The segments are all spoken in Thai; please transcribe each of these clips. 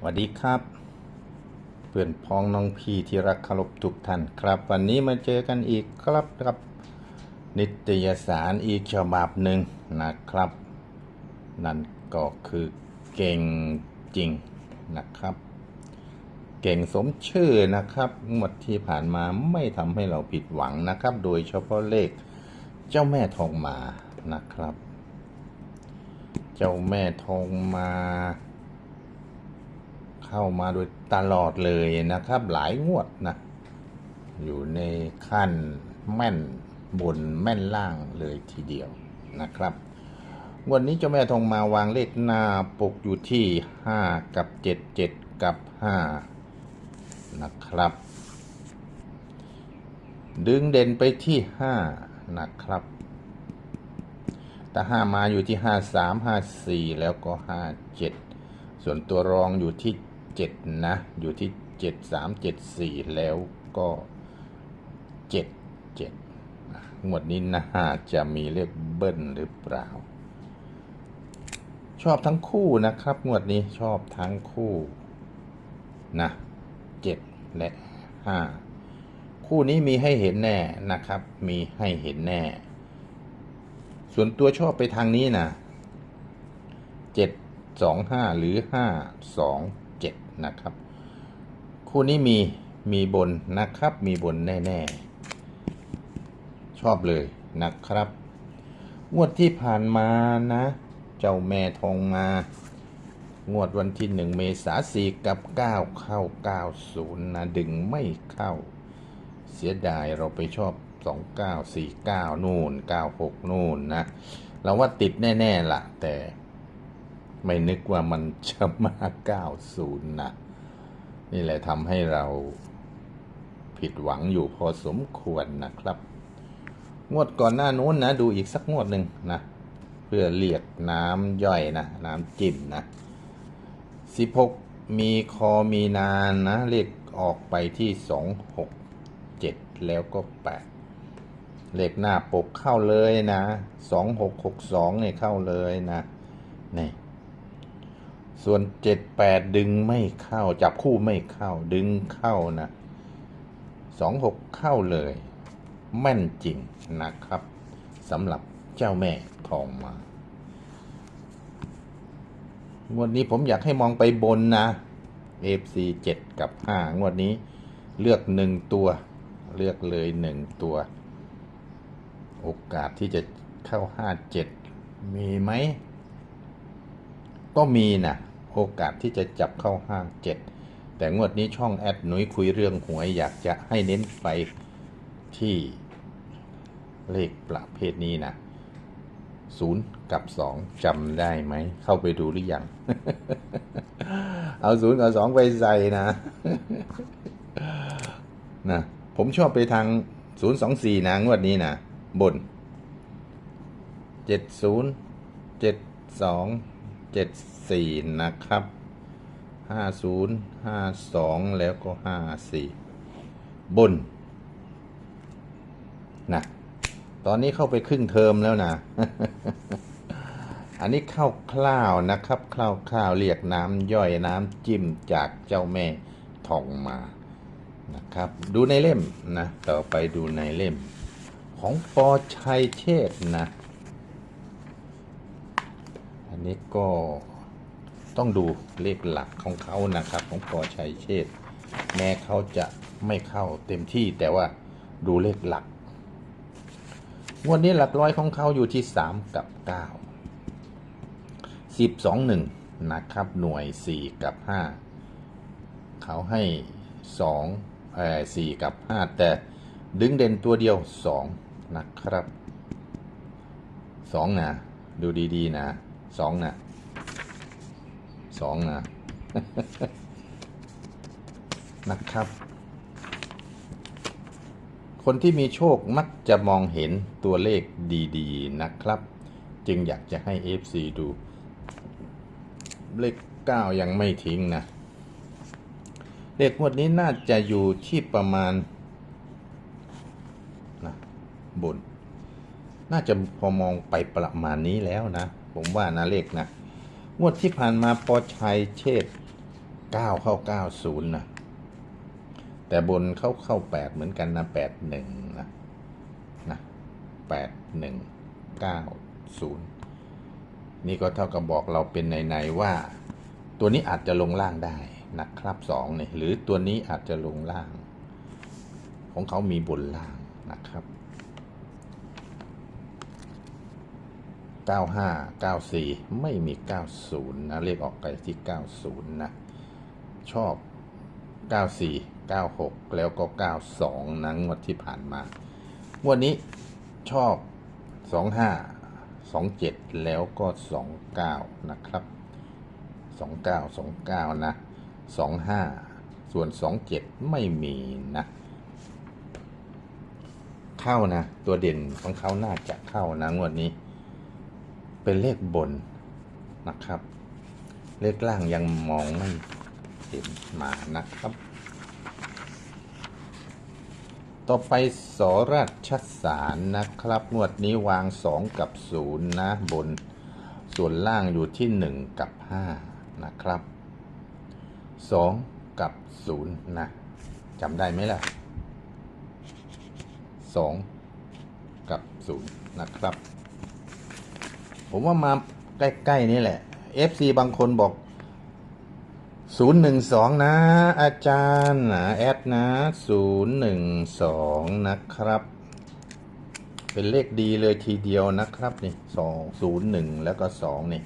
สวัสดีครับ เพื่อนพ้องน้องพี่ที่รักเคารพทุกท่านครับ วันนี้มาเจอกันอีกครับกับ นิตยสารอีกฉบับหนึ่งนะครับ นั่นก็คือเก่งจริงนะครับ เก่งสมชื่อนะครับงวดที่ผ่านมาไม่ทำให้เราผิดหวังนะครับ โดยเฉพาะเลขเจ้าแม่ทองมานะครับ เจ้าแม่ทองมา เข้ามาโดยตลอดเลยนะครับ หลายงวดนะ อยู่ในขั้นแม่นบนแม่นล่างเลยทีเดียวนะครับ วันนี้เจ้าแม่ทองมาวางเลขหน้าปกอยู่ที่ 5 กับ 7 7 กับ 5 นะครับ ดึงเด่นไปที่ 5 นะครับแต่5มาอยู่ที่ 5 3 5 4 แล้วก็ 5 7 ส่วนตัวรองอยู่ที่ 7 นะ อยู่ที่ 7 3 7 4 แล้วก็ 7 7งวดนี้นะฮะจะมีเลขเบิ้ลหรือเปล่า ชอบทั้งคู่นะครับ งวดนี้ชอบทั้งคู่นะเจ็ดและห้าคู่นี้มีให้เห็นแน่นะครับ มีให้เห็นแน่ ส่วนตัวชอบไปทางนี้นะเจ็ดสองห้าหรือห้าสอง นะครับ คู่นี้มีมีบนนะครับ มีบนแน่ๆ ชอบเลยนะครับ งวดที่ผ่านมานะ เจ้าแม่ทองมา งวดวันที่หนึ่งเมษาสี่กับเก้าเข้าเก้าศูนย์นะ ดึงไม่เข้า เสียดายเราไปชอบสองเก้าสี่เก้านู่นเก้าหกนู่นนะ เราว่าติดแน่ ๆละแต่ ไม่นึกว่ามันจะมาเก้าศูนย์นะนี่แหละทำให้เราผิดหวังอยู่พอสมควรนะครับ งวดก่อนหน้านู้นนะ ดูอีกสักงวดหนึ่งนะ เพื่อเรียกน้ำย่อยนะ น้ำจิ้มนะสิบหกมีคอมีนานนะ เลขออกไปที่สองหกเจ็ดแล้วก็แปดเลขหน้าปกเข้าเลยนะสองหกหกสองเนี่ยเข้าเลยนะนี่ ส่วนเจ็ดแปดดึงไม่เข้า จับคู่ไม่เข้า ดึงเข้านะสองหกเข้าเลย แม่นจริงนะครับสำหรับเจ้าแม่ทองมางวดนี้ผมอยากให้มองไปบนนะ FC 7 กับ 5 งวดนี้ เลือกหนึ่งตัว เลือกเลยหนึ่งตัว โอกาสที่จะเข้า 57 มีไหม ก็มีนะ โอกาสที่จะจับเข้า57แต่งวดนี้ช่องแอดหนุยคุยเรื่องหวยอยากจะให้เน้นไปที่เลขประเภทนี้นะศูนย์กับสองจำได้ไหม เข้าไปดูหรือยัง เอาศูนย์กับสองไปใส่นะนะผมชอบไปทางศูนย์สองสี่นะ งวดนี้นะบนเจ็ดศูนย์ เจ็ดสี่นะครับห้าศูนย์ห้าสองแล้วก็ห้าสี่บนนะตอนนี้เข้าไปครึ่งเทอมแล้วนะ อันนี้เข้าคร่าวๆนะครับคร่าวๆเรียกน้ำย่อยน้ำจิ้มจากเจ้าแม่ทองมานะครับ ดูในเล่มนะ ต่อไปดูในเล่ม ของปอชัยเชษนะ นนี้ก็ต้องดูเลขหลักของเขานะครับ ของปอชัยเชษแม้เขาจะไม่เข้าเต็มที่แต่ว่าดูเลขหลักงวดนี้หลักร้อยของเขาอยู่ที่3กับ9 10 2 1นะครับ หน่วย4กับ5เขาให้2เอ่อ4กับ5แต่ดึงเด่นตัวเดียว2นะครับ2นะดูดีๆนะ 2นะ2นะนะครับ คนที่มีโชคมักจะมองเห็นตัวเลขดีๆนะครับ จึงอยากจะให้ FC ดู เลข 9 ยังไม่ทิ้งนะ เลขงวดนี้น่าจะอยู่ที่ประมาณนะบน น่าจะพอมองไปประมาณนี้แล้วนะ ผมว่านะเลขนะงวดที่ผ่านมาปอชัยเชษฐ์เก้าเข้าเก้าศูนย์นะแต่บนเข้าเข้าแปดเหมือนกันนะแปดหนึ่งนะนะแปดหนึ่งเก้าศูนย์นี่ก็เท่ากับบอกเราเป็นในๆว่า ตัวนี้อาจจะลงล่างได้นะครับสองเนี่ยหรือตัวนี้อาจจะลงล่าง ของเขามีบนล่างนะครับ 95 94 ไม่มี 90 นะ เลขออกไปที่ 90 นะ ชอบ 94 96 แล้วก็ 92 นะงวดที่ผ่านมางวดนี้ชอบ 25 27 แล้วก็ 29 นะครับ 29 29 นะ 25 ส่วน 27 ไม่มีนะ เข้านะ ตัวเด่นของเขาน่าจะเข้านะงวดนี้ เป็นเลขบนนะครับ เลขล่างยังมองไม่เห็นมานะครับ ต่อไปสราชสารนะครับงวดนี้วาง 2 กับ 0 นะ บน ส่วนล่างอยู่ที่ 1 กับ 5 นะครับ 2 กับ 0 นะจำได้ไหมล่ะ 2 กับ 0 นะครับ ผมว่ามาใกล้ๆนี่แหละ FC บางคนบอก 012 นะ อาจารย์นะแอดนะ 012 นะครับ เป็นเลขดีเลยทีเดียวนะครับนี่2 01 แล้วก็ 2 นี่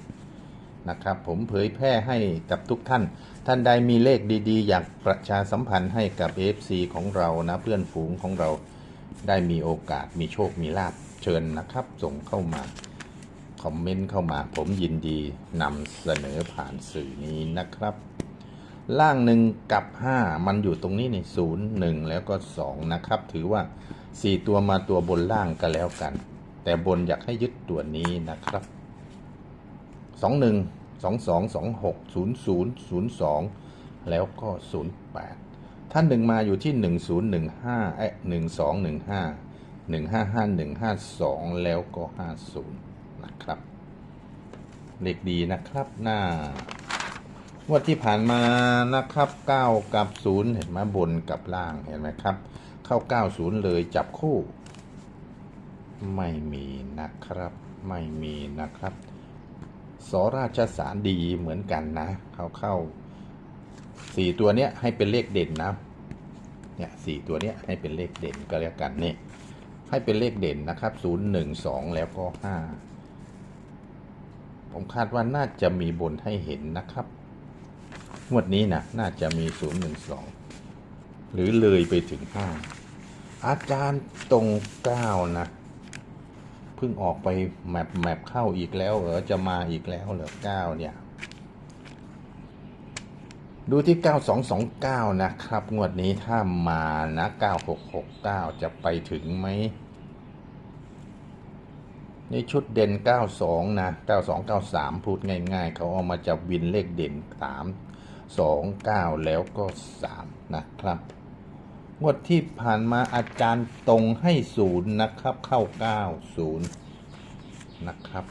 นะครับ ผมเผยแพร่ให้กับทุกท่าน ท่านใดมีเลขดีๆ อยากประชาสัมพันธ์ให้กับ FC ของเรานะเพื่อนฝูงของเราได้มีโอกาสมีโชคมีลาภเชิญนะครับ ส่งเข้ามา คอมเมนต์เข้ามา ผมยินดีนำเสนอผ่านสื่อนี้นะครับ ล่างหนึ่งกับห้ามันอยู่ตรงนี้นี่ศูนย์หนึ่งแล้วก็สองนะครับ ถือว่าสี่ตัวมาตัวบนล่างก็แล้วกัน แต่บนอยากให้ยึดตัวนี้นะครับสองหนึ่งสองสองสองหกศูนย์ศูนย์ศูนย์สองแล้วก็ศูนย์แปดท่านหนึ่งมาอยู่ที่หนึ่งศูนย์หนึ่งห้าเอ๊ะหนึ่งสองหนึ่งห้าหนึ่งห้าห้าหนึ่งห้าสองแล้วก็ห้าศู นะครับ เลขดีนะครับหน้างวดที่ผ่านมานะครับ 9 กับ 0 เห็นไหมบนกับล่างเห็นไหมครับ เข้า 90 เลยจับคู่ ไม่มีนะครับ ไม่มีนะครับสราชสารดีเหมือนกันนะ เข้าเข้าสี่ตัวเนี้ยให้เป็นเลขเด่นนะเนี่ยสี่ตัวเนี้ยให้เป็นเลขเด่นก็แล้วกันนี่ให้เป็นเลขเด่นนะครับ0 1 2แล้วก็5 ผมคาดว่าน่าจะมีบนให้เห็นนะครับ งวดนี้นะน่าจะมี 0 1 2 หรือเลยไปถึง 5 อาจารย์ตรง 9 นะ เพิ่งออกไปแมปแมปเข้าอีกแล้วเหรอจะมาอีกแล้วเหรอ9เนี่ย ดูที่ 9229 นะครับ งวดนี้ถ้ามานะ 9669 จะไปถึงไหม นี่ชุดเด่น 92 นะ 92 93 พูดง่ายๆ เขาเอามาจับวินเลขเด่น 3 2 9 แล้วก็ 3 นะครับ งวดที่ผ่านมาอาจารย์ตรงให้ศูนย์นะครับ เข้า 90 นะครับ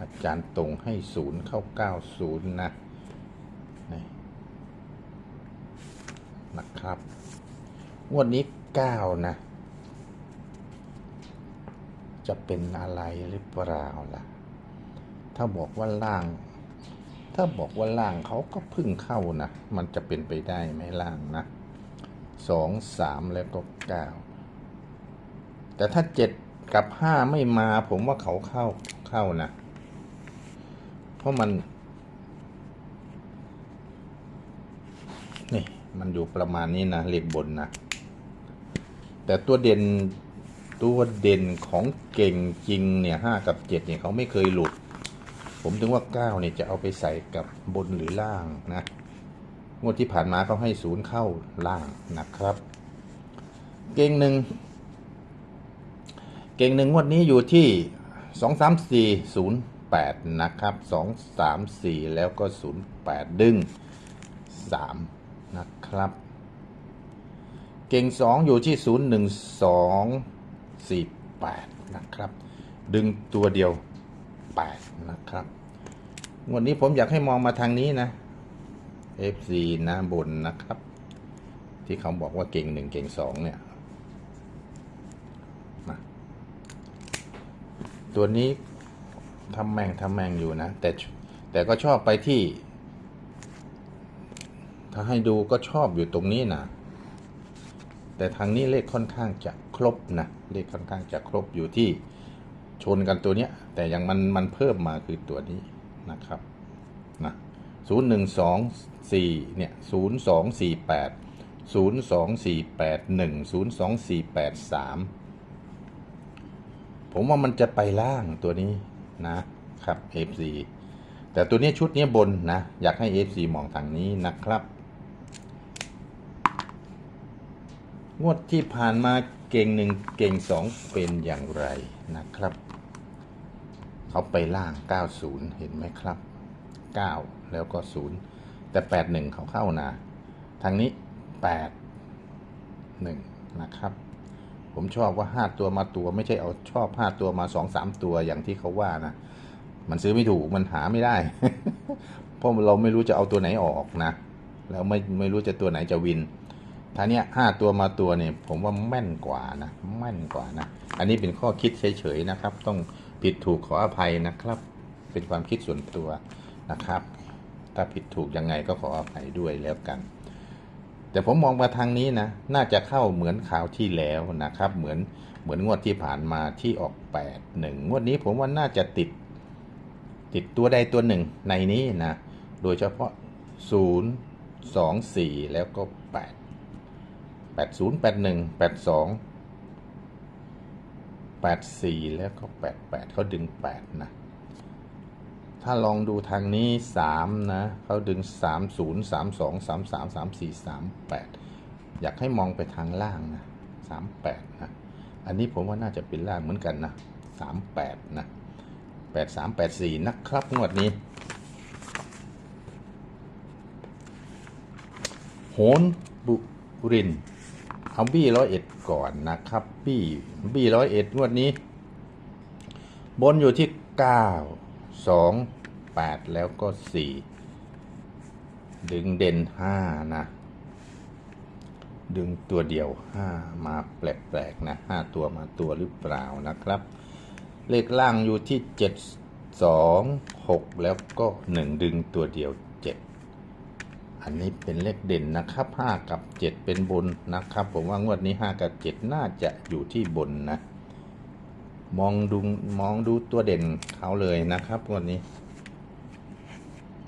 อาจารย์ตรงให้ศูนย์เข้า 90 นะนี่นะครับ งวดนี้ 9 นะ จะเป็นอะไรหรือเปล่าล่ะ ถ้าบอกว่าล่าง ถ้าบอกว่าล่างเขาก็พึ่งเข้านะ มันจะเป็นไปได้ไหมล่างนะสองสามแล้วก็เก้าแต่ถ้าเจ็ดกับห้าไม่มาผมว่าเขาเข้าเข้านะ เพราะมัน นี่ มันอยู่ประมาณนี้นะเลขบนนะ แต่ตัวเด่น ตัวเด่นของเก่งจริงเนี่ยห้ากับเจ็ดเนี่ยเขาไม่เคยหลุด ผมถึงว่าเก้าเนี่ยจะเอาไปใส่กับบนหรือล่างนะงวดที่ผ่านมาเขาให้ศูนย์เข้าล่างนะครับ เก่งหนึ่งเก่งหนึ่งงวดนี้อยู่ที่สองสามสี่ศูนย์แปดนะครับสองสามสี่แล้วก็ศูนย์แปดดึงสามนะครับ เก่งสองอยู่ที่ศูนย์หนึ่งสอง สี่แปดนะครับ ดึงตัวเดียวแปดนะครับวดนี้ผมอยากให้มองมาทางนี้นะ FC นะบนนะครับ ที่เขาบอกว่าเก่งหนึ่งเก่งสองเนี่ยตัวนี้ทำแม่งทำแม่งอยู่นะ แต่แต่ก็ชอบไปที่ ถ้าให้ดูก็ชอบอยู่ตรงนี้นะ แต่ทางนี้เลขค่อนข้างจะ ครบนะเลขค่อนข้างจะครบอยู่ที่ชนกันตัวเนี้ย แต่ยังมันมันเพิ่มมาคือตัวนี้นะครับนะศูนย์หนึ่งสองสี่เนี่ยศูนย์สองสี่แปดศูนย์สองสี่แปดหนึ่งศูนย์สองสี่แปดสามผมว่ามันจะไปล่างตัวนี้นะครับ FC แต่ตัวนี้ชุดนี้บนนะ อยากให้ FC มองทางนี้นะครับ งวดที่ผ่านมาเก่งหนึ่งเก่งสองเป็นอย่างไรนะครับ เขาไปล่าง 90 เห็นไหมครับ 9 แล้วก็ 0 แต่ 81 เขาเข้านะทางนี้ 8 1 นะครับ ผมชอบว่า 5 ตัวมาตัวไม่ใช่เอาชอบ 5 ตัวมา 2 3 ตัวอย่างที่เขาว่านะ มันซื้อไม่ถูกมันหาไม่ได้ เพราะเราไม่รู้จะเอาตัวไหนออกนะ แล้วไม่ไม่รู้จะตัวไหนจะวิน ท่าเนี้ยห้าตัวมาตัวเนี่ยผมว่าแม่นกว่านะแม่นกว่านะ อันนี้เป็นข้อคิดเฉยๆนะครับ ต้องผิดถูกขออภัยนะครับ เป็นความคิดส่วนตัวนะครับ ถ้าผิดถูกยังไงก็ขออภัยด้วยแล้วกัน แต่ผมมองมาทางนี้นะ น่าจะเข้าเหมือนข่าวที่แล้วนะครับ เหมือนเหมือนงวดที่ผ่านมาที่ออก8 1งวดนี้ผมว่าน่าจะติด ติดตัวใดตัวหนึ่งในนี้นะ โดยเฉพาะ0 2 4แล้วก็8แปดศูนย์สองสี่แล้วก็แปด แปดเขาดึงแปดนะ ถ้าลองดูทางนี้สามนะ เขาดึงสามศูนย์สามสองสามสามสามสี่สามแปดอยากให้มองไปทางล่างนะสามแปดนะ อันนี้ผมว่าน่าจะเป็นล่างเหมือนกันนะสามแปดนะแปดสามแปดสี่นะครับงวดนี้โหนบุรินทร์ เอาบี้ร้อยเอ็ดก่อนนะครับบี้บี้ร้อยเอ็ดงวดนี้ บนอยู่ที่เก้าสองแปดแล้วก็สี่ดึงเด่นห้านะ ดึงตัวเดียวห้ามาแปลกๆนะห้าตัวมาตัวหรือเปล่านะครับ เลขล่างอยู่ที่เจ็ดสองหกแล้วก็หนึ่งดึงตัวเดียว อันนี้เป็นเลขเด่นนะครับ5กับ7เป็นบนนะครับ ผมว่างวดนี้5กับ7น่าจะอยู่ที่บนนะ มองดูมองดูตัวเด่นเขาเลยนะครับงวดนี้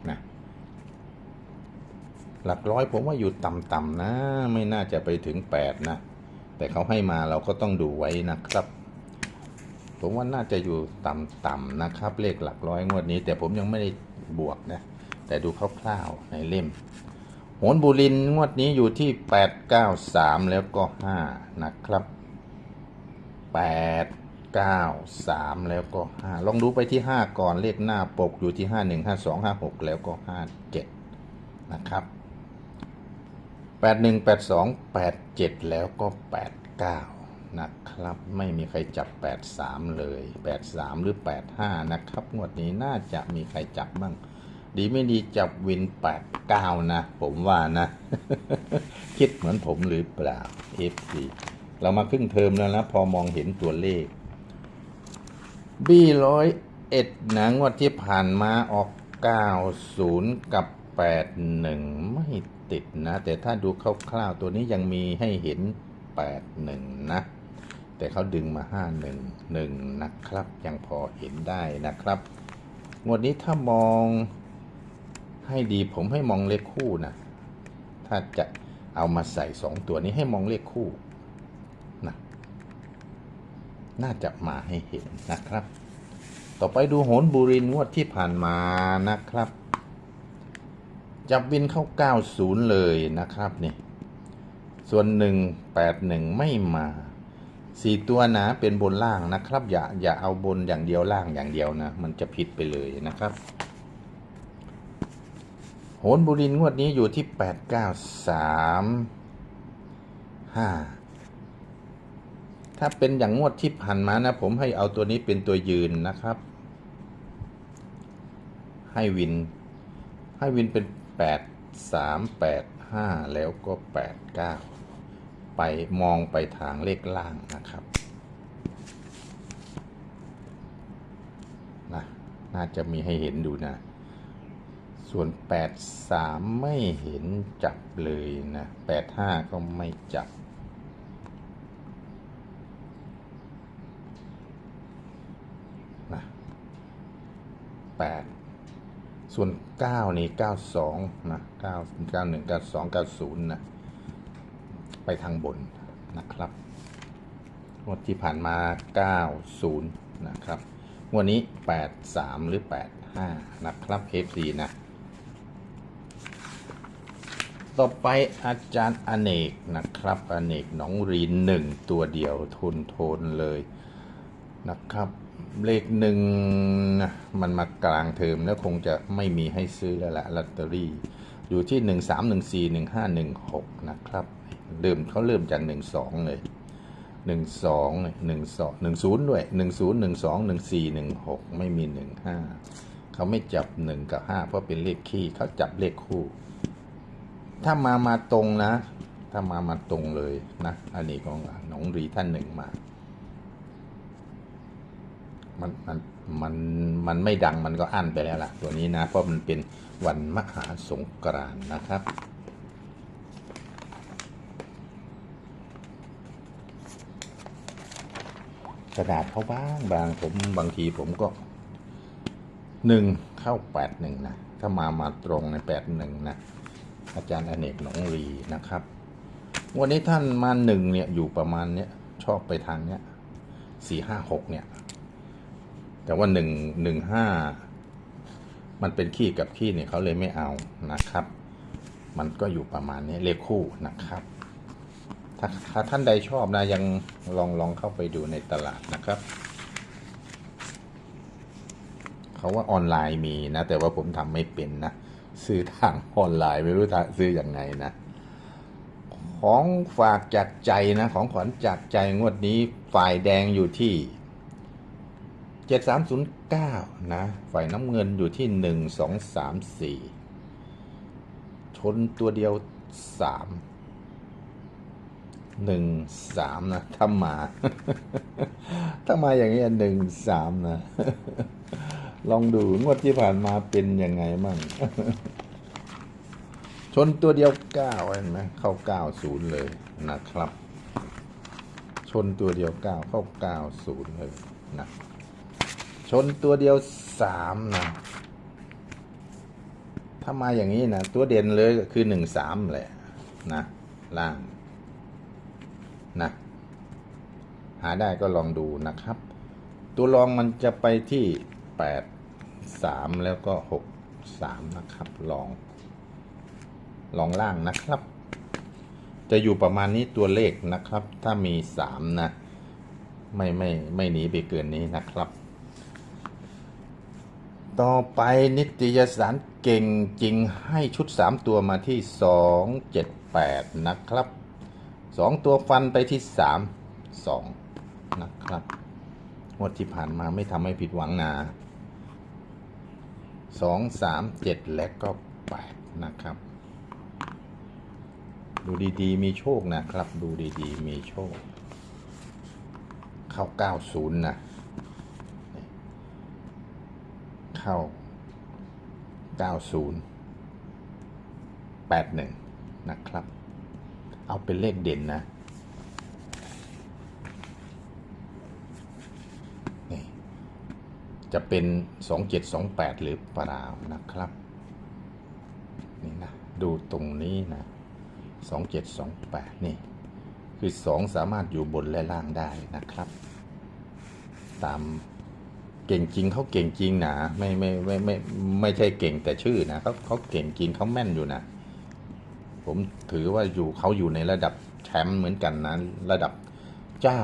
นะหลักร้อยผมว่าอยู่ต่ำๆนะ ไม่น่าจะไปถึง8นะ แต่เขาให้มาเราก็ต้องดูไว้นะครับผมว่าน่าจะอยู่ต่ำๆนะครับ เลขหลักร้อยงวดนี้ แต่ผมยังไม่ได้บวกนะ แต่ดูคร่าวๆในเล่ม หนบุรินงวดนี้อยู่ที่แปดเก้าสามแล้วก็ห้านะครับแปดเก้าสามแล้วก็ห้าลองดูไปที่ห้าก่อนเลขหน้าปกอยู่ที่ห้าหนึ่งห้าสองห้าหกแล้วก็ห้าเจ็ดนะครับแปดหนึ่งแปดสองแปดเจ็ดแล้วก็แปดเก้านะครับไม่มีใครจับแปดสามเลยแปดสามหรือแปดห้านะครับ งวดนี้น่าจะมีใครจับบ้าง ดีไม่ดีจับวินแปดเก้านะ ผมว่านะ คิดเหมือนผมหรือเปล่า FC เรามาครึ่งเทอมแล้วนะ พอมองเห็นตัวเลขบี้ร้อยเอ็ดนะงวดที่ผ่านมาออกเก้าศูนย์กับแปดหนึ่งไม่ติดนะ แต่ถ้าดูคร่าวๆตัวนี้ยังมีให้เห็นแปดหนึ่งนะ แต่เขาดึงมาห้าหนึ่งหนึ่งนะครับ ยังพอเห็นได้นะครับ งวดนี้ถ้ามอง ให้ดีผมให้มองเลขคู่นะ ถ้าจะเอามาใส่สองตัวนี้ให้มองเลขคู่นะน่าจะมาให้เห็นนะครับ ต่อไปดูโหนบุรินงวดที่ผ่านมานะครับ จับวินเข้า 90 เลยนะครับนี่ส่วน 181 ไม่มาสี่ตัวนะเป็นบนล่างนะครับ อย่าอย่าเอาบนอย่างเดียวล่างอย่างเดียวนะ มันจะผิดไปเลยนะครับ หนบุรินงวดนี้อยู่ที่8 9 3 5ถ้าเป็นอย่างงวดที่ผ่านมานะ ผมให้เอาตัวนี้เป็นตัวยืนนะครับ ให้วิน ให้วินเป็น8สามแปดห้าแล้วก็แปดเก้าไปมองไปทางเลขล่างนะครับนะน่าจะมีให้เห็นดูนะ ส่วนแปดสามไม่เห็นจับเลยนะแปดห้าก็ไม่จับ นะแปดส่วนเก้านี่เก้าสองนะเก้าเก้าหนึ่งเก้าสองเก้าศูนย์นะ ไปทางบนนะครับงวดที่ผ่านมาเก้าศูนย์นะครับ งวดนี้แปดสามหรือแปดห้านะครับ FC นะ ต่อไปอาจารย์อเนกนะครับ อเนกหนองรีนหนึ่งตัวเดียวทุนโทนเลยนะครับ เลขหนึ่งนะมันมากลางเทอมแล้วคงจะไม่มีให้ซื้อแล้วละลอตเตอรี่ อยู่ที่หนึ่งสามหนึ่งสี่หนึ่งห้าหนึ่งหกนะครับเริ่มเขาเริ่มจากหนึ่งสองเลยหนึ่งสองหนึ่งสองหนึ่งศูนย์ด้วยหนึ่งศูนย์หนึ่งสองหนึ่งสี่หนึ่งหกไม่มีหนึ่งห้าเขาไม่จับหนึ่งกับห้าเพราะเป็นเลขคี่เขาจับเลขคู่ ถ้ามามาตรงนะ ถ้ามามาตรงเลยนะ อันนี้ของหนองรีท่านหนึ่งมา มันมันมันมันไม่ดังมันก็อั้นไปแล้วล่ะ ตัวนี้นะ เพราะมันเป็นวันมหาสงกรานนะครับกระดาษเขาบ้างบางผมบางทีผมก็หนึ่งเข้าแปดหนึ่งนะ ถ้ามามาตรงในแปดหนึ่งนะ อาจารย์อเนกหนองรีนะครับ วันนี้ท่านมาหนึ่งเนี่ยอยู่ประมาณเนี้ยชอบไปทางเนี้ยสี่ห้าหกเนี่ย แต่ว่าหนึ่งหนึ่งห้ามันเป็นขี้กับขี้เนี่ยเขาเลยไม่เอานะครับ มันก็อยู่ประมาณนี้เลขคู่นะครับถ้าถ้าท่านใดชอบนะยังลองลองเข้าไปดูในตลาดนะครับเขาว่าออนไลน์มีนะ แต่ว่าผมทำไม่เป็นนะ ซื้อทางออนไลน์ไม่รู้ทางซื้ออยังไงนะ ของฝากจากใจนะ ของขวัญจากใจงวดนี้ฝ่ายแดงอยู่ที่7309นะ ฝ่ายน้ำเงินอยู่ที่1234ชนตัวเดียว3 1 3นะถ้ามา ถ้ามาอย่างนี้หนึ่งสามนะ ลองดูงวดที่ผ่านมาเป็นยังไงมั่ง ชนตัวเดียวเก้าเห็นไหมเข้าเก้าศูนย์เลยนะครับ ชนตัวเดียวเก้าเข้าเก้าศูนย์เลยนะชนตัวเดียวสามนะถ้ามาอย่างนี้นะตัวเด่นเลยคือหนึ่งสามแหละนะล่างนะหาได้ก็ลองดูนะครับ ตัวรองมันจะไปที่แปด สามแล้วก็หกสามนะครับ ลอง ลองล่างนะครับ จะอยู่ประมาณนี้ตัวเลขนะครับ ถ้ามีสามนะ ไม่ไม่ไม่หนีไปเกินนี้นะครับ ต่อไปนิตยสารเก่งจริงให้ชุด3ตัวมาที่2 7 8นะครับ2ตัวฟันไปที่3 2นะครับงวดที่ผ่านมาไม่ทำให้ผิดหวังนะ 2 3 7และก็8นะครับ ดูดีๆ มีโชคนะครับ ดูดีๆ มีโชค เข้า90นะ เข้า90 81นะครับ เอาเป็นเลขเด่นนะ จะเป็น 2728 หรือเปล่านะครับ นี่นะ ดูตรงนี้นะ 2728 นี่ คือ 2 สามารถอยู่บนและล่างได้นะครับ ตามเก่งจริงเขาเก่งจริงนะไม่ไม่ไม่ไม่ไม่ใช่เก่งแต่ชื่อนะเขาเขาเก่งจริงเขาแม่นอยู่นะ ผมถือว่าอยู่เขาอยู่ในระดับแชมป์เหมือนกันนะ ระดับเจ้า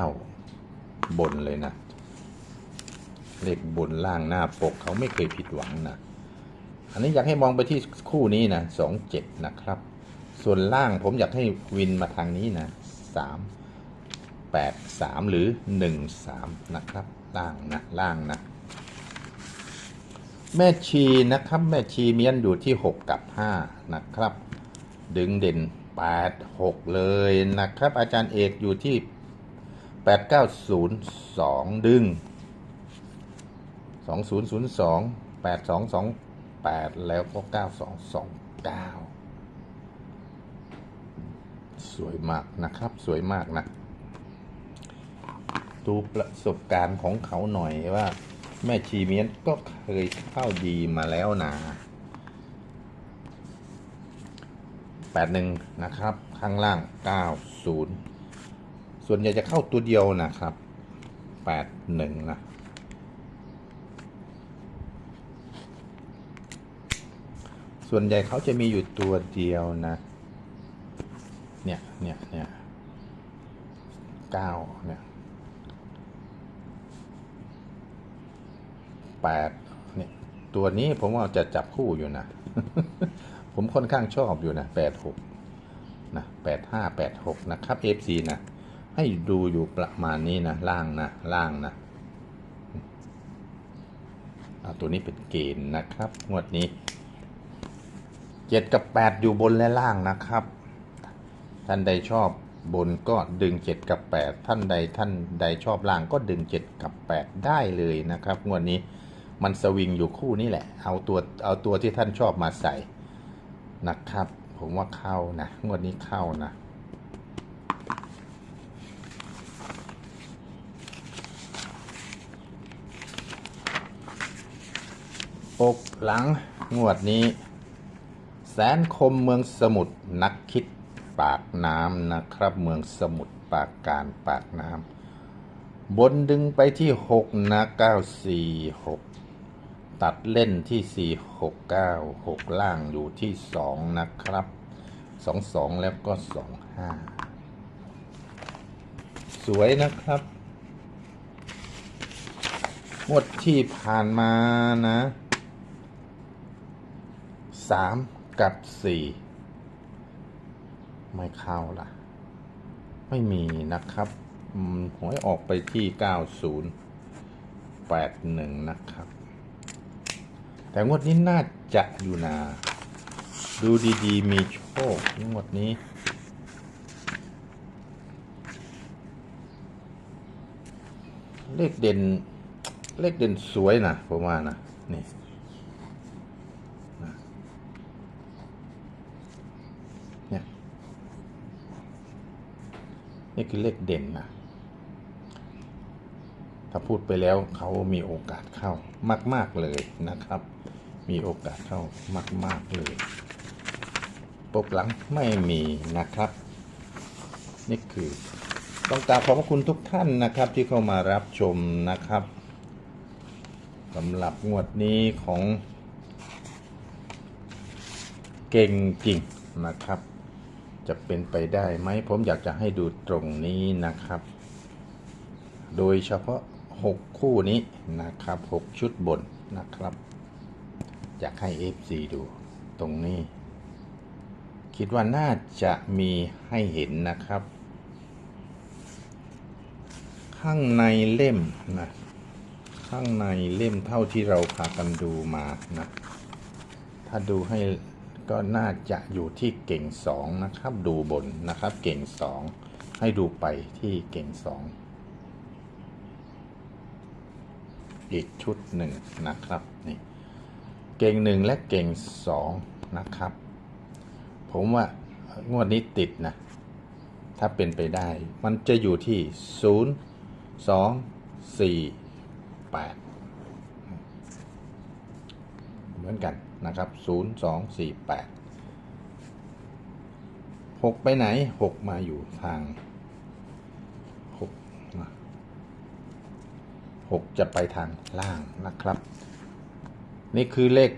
บนเลยนะ เลขบนล่างหน้าปกเขาไม่เคยผิดหวังนะ อันนี้อยากให้มองไปที่คู่นี้นะสองเจ็ดนะครับ ส่วนล่างผมอยากให้วินมาทางนี้นะสามแปดสามหรือหนึ่งสามนะครับ ล่างนะล่างนะ แม่ชีนะครับ แม่ชีเมียนอยู่ที่6กับ5นะครับ ดึงเด่น8 6เลยนะครับ อาจารย์เอกอยู่ที่8902ดึง 2002 8228 แล้วก็ 9229 สวยมากนะครับ สวยมากนะ ดูประสบการณ์ของเขาหน่อยว่า แม่ชีเมียนก็เคยเข้าดีมาแล้วนะแปดหนึ่งนะครับ ข้างล่างเก้าศูนย์ส่วนใหญ่จะเข้าตัวเดียวนะครับแปดหนึ่งนะ ส่วนใหญ่เขาจะมีอยู่ตัวเดียวนะ เนี่ยเนี่ยเนี่ยเก้าเนี่ยแปดเนี่ย ตัวนี้ผมว่าจะจับคู่อยู่นะ ผมค่อนข้างชอบอยู่นะแปดหกนะแปดห้าแปดหกนะครับ FC นะ ให้ดูอยู่ประมาณนี้นะ ล่างนะ ล่างนะเอาตัวนี้เป็นเกณฑ์นะครับ งวดนี้ เจ็ดกับแปดอยู่บนและล่างนะครับ ท่านใดชอบบนก็ดึง7กับ8ท่านใดท่านใดชอบล่างก็ดึง7กับ8ได้เลยนะครับงวดนี้มันสวิงอยู่คู่นี้แหละ เอาตัวเอาตัวที่ท่านชอบมาใส่นะครับ ผมว่าเข้านะงวดนี้เข้านะปกหลังงวดนี้ แสนคมเมืองสมุทรนักคิดปากน้ำนะครับ เมืองสมุทรปากการปากน้ำบนดึงไปที่หกนะเก้าสี่หกตัดเล่นที่สี่หกเก้าหกล่างอยู่ที่สองนะครับสองสองแล้วก็สองห้าสวยนะครับงวดที่ผ่านมานะสาม กับสี่ไม่เข้าล่ะ ไม่มีนะครับหวยออกไปที่9081นะครับ แต่งวดนี้น่าจะอยู่นา ดูดีๆ มีโชคงวดนี้เลขเด่น เลขเด่นสวยนะผมว่านะ นี่นะเนี่ย นี่คือเลขเด่นนะ ถ้าพูดไปแล้วเขามีโอกาสเข้ามาก ๆ เลยนะครับ มีโอกาสเข้ามาก ๆ เลยปกหลังไม่มีนะครับ นี่คือต้องกราบขอบพระคุณทุกท่านนะครับ ที่เข้ามารับชมนะครับสำหรับงวดนี้ของเก่งจริงนะครับ จะเป็นไปได้ไหมผมอยากจะให้ดูตรงนี้นะครับ โดยเฉพาะ 6 คู่นี้นะครับ 6 ชุดบนนะครับ อยากให้ FC ดูตรงนี้ คิดว่าน่าจะมีให้เห็นนะครับ ข้างในเล่มนะข้างในเล่มเท่าที่เราพากันดูมานะ ถ้าดูให้ ก็น่าจะอยู่ที่เก่งสองนะครับ ดูบนนะครับ เก่งสองให้ดูไปที่เก่งสองอีกชุดหนึ่งนะครับนี่เก่งหนึ่งและเก่งสองนะครับ ผมว่างวดนี้ติดนะ ถ้าเป็นไปได้ มันจะอยู่ที่ศูนย์สองสี่แปดเหมือนกัน นะครับ 0 2 4 8 6 ไปไหน 6 มาอยู่ทาง 6 นะ 6 จะไปทางล่างนะครับ นี่คือเลข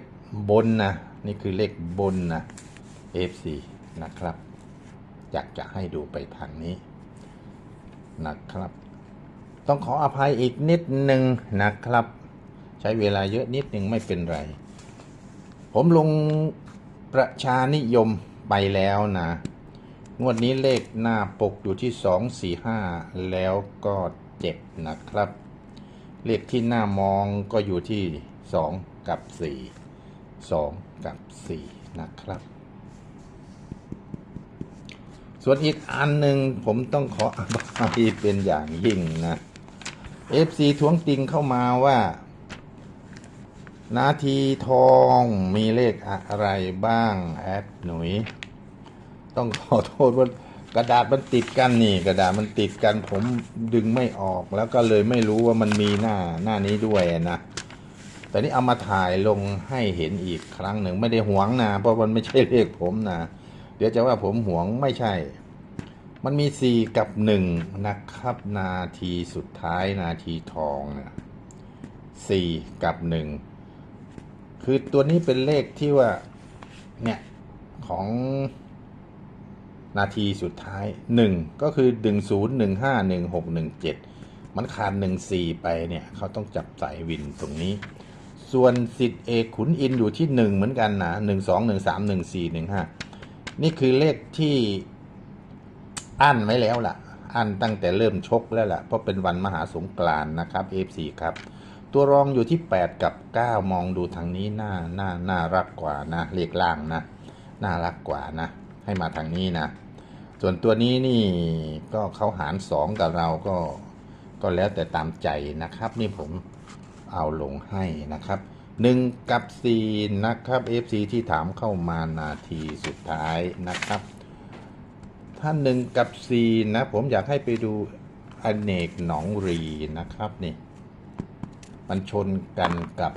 บนนะ นี่คือเลขบนนะ F4 นะครับ อยากจะให้ดูไปทางนี้นะครับ ต้องขออภัยอีกนิดหนึ่งนะครับ ใช้เวลาเยอะนิดหนึ่งไม่เป็นไร ผมลงประชานิยมไปแล้วนะ งวดนี้เลขหน้าปกอยู่ที่สองสี่ห้าแล้วก็เจ็ดนะครับ เลขที่หน้ามองก็อยู่ที่สองกับสี่สองกับสี่นะครับ ส่วนอีกอันหนึ่งผมต้องขออภัยเป็นอย่างยิ่งนะ FC ทวงติงเข้ามาว่า นาทีทองมีเลขอะไรบ้างแอดหนุย ต้องขอโทษว่ากระดาษมันติดกันนี่ กระดาษมันติดกันผมดึงไม่ออกแล้วก็เลยไม่รู้ว่ามันมีหน้าหน้านี้ด้วยนะแต่นี่เอามาถ่ายลงให้เห็นอีกครั้งหนึ่งไม่ได้หวงนะเพราะมันไม่ใช่เลขผมนะเดี๋ยวจะว่าผมหวงไม่ใช่ มันมีสี่กับหนึ่งนะครับนาทีสุดท้ายนาทีทองนะสี่กับหนึ่ง คือตัวนี้เป็นเลขที่ว่า เนี่ย ของนาทีสุดท้ายหนึ่งก็คือหนึ่งศูนย์หนึ่งห้าหนึ่งหกหนึ่งเจ็ดมันขาดหนึ่งสี่ไปเนี่ย เขาต้องจับสายวินตรงนี้ ส่วนสิทธิเอกขุนอินอยู่ที่หนึ่งเหมือนกันนะหนึ่งสองหนึ่งสามหนึ่งสี่หนึ่งห้านี่คือเลขที่อั้นไว้แล้วล่ะ อั้นตั้งแต่เริ่มชกแล้วล่ะ เพราะเป็นวันมหาสงกรานนะครับ F4 ครับ ตัวรองอยู่ที่ 8 กับ 9 มองดูทางนี้น่าน่าน่ารักกว่านะเลขล่างนะน่ารักกว่านะ ให้มาทางนี้นะ ส่วนตัวนี้นี่ก็เขาหาร 2 กับเราก็ก็แล้วแต่ตามใจนะครับ นี่ผมเอาลงให้นะครับ 1 กับ 4 นะครับ FC ที่ถามเข้ามานาทีสุดท้ายนะครับ ถ้าหนึ่งกับสี่นะ ผมอยากให้ไปดูอเนกหนองรีนะครับนี่ มันชนกันกับ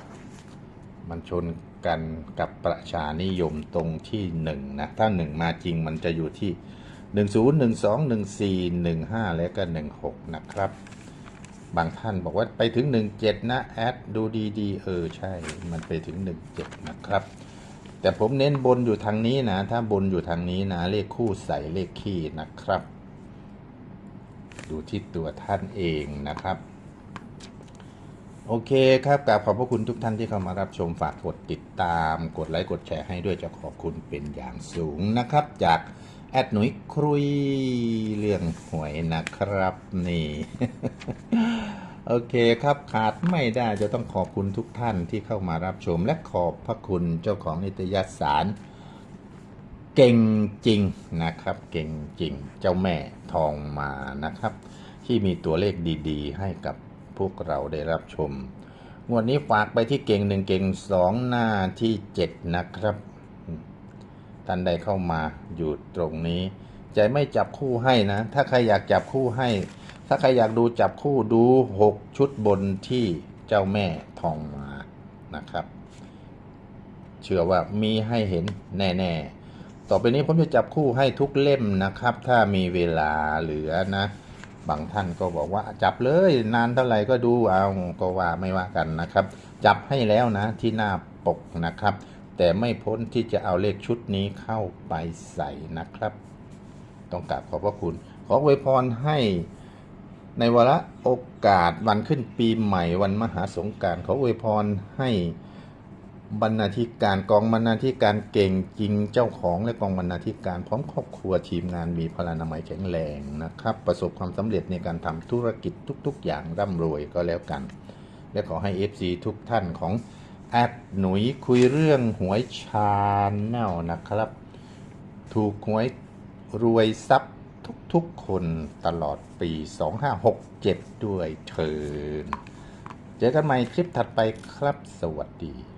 มันชนกันกับประชานิยมตรงที่หนึ่งนะ ถ้าหนึ่งมาจริงมันจะอยู่ที่หนึ่งศูนย์หนึ่งสองหนึ่งสี่หนึ่งห้าและก็หนึ่งหกนะครับ บางท่านบอกว่าไปถึงหนึ่งเจ็ดนะ แอดดูดีๆ เออ ใช่ มันไปถึงหนึ่งเจ็ดนะครับ แต่ผมเน้นบนอยู่ทางนี้นะ ถ้าบนอยู่ทางนี้นะ เลขคู่ใส่เลขคี่นะครับ ดูที่ตัวท่านเองนะครับ โอเคครับกราบขอบพระคุณทุกท่านที่เข้ามารับชมฝากกดติดตาม กดไลค์กดแชร์ให้ด้วยจะขอบคุณเป็นอย่างสูงนะครับ จากแอดหนุยครุยเรื่องหวยนะครับนี่โอเคครับขาดไม่ได้จะต้องขอบคุณทุกท่านที่เข้ามารับชม และขอบพระคุณเจ้าของนิตยสาร เก่งจริงนะครับ เก่งจริงเจ้าแม่ทองมานะครับ ที่มีตัวเลขดี ๆ ให้กับ พวกเราได้รับชม งวดนี้ฝากไปที่เก่งหนึ่งเก่งสองหน้าที่เจ็ดนะครับ ท่านใดเข้ามาอยู่ตรงนี้ จะไม่จับคู่ให้นะ ถ้าใครอยากจับคู่ให้ ถ้าใครอยากดูจับคู่ดูหกชุดบนที่เจ้าแม่ทองมานะครับ เชื่อว่ามีให้เห็นแน่ๆต่อไปนี้ผมจะจับคู่ให้ทุกเล่มนะครับ ถ้ามีเวลาเหลือนะ บางท่านก็บอกว่าจับเลยนานเท่าไหร่ก็ดูเอาก็ว่าไม่ว่ากันนะครับ จับให้แล้วนะที่หน้าปกนะครับ แต่ไม่พ้นที่จะเอาเลขชุดนี้เข้าไปใส่นะครับ ต้องกราบขอบพระคุณ ขออวยพรให้ในวาระโอกาสวันขึ้นปีใหม่วันมหาสงการขออวยพรให้ บรรณาธิการกองบรรณาธิการเก่งจริงเจ้าของและกองบรรณาธิการพร้อมครอบครัวทีมงานมีพลานามัยแข็งแรงนะครับ ประสบความสำเร็จในการทำธุรกิจทุก ๆ อย่างร่ำรวยก็แล้วกัน และขอให้ FC ทุกท่านของแอดหนุยคุยเรื่องหวยชาแนลนะครับ ถูกหวยรวยทรัพย์ทุกๆคนตลอดปี 2567 ด้วยเถินเจอกันใหม่คลิปถัดไปครับสวัสดี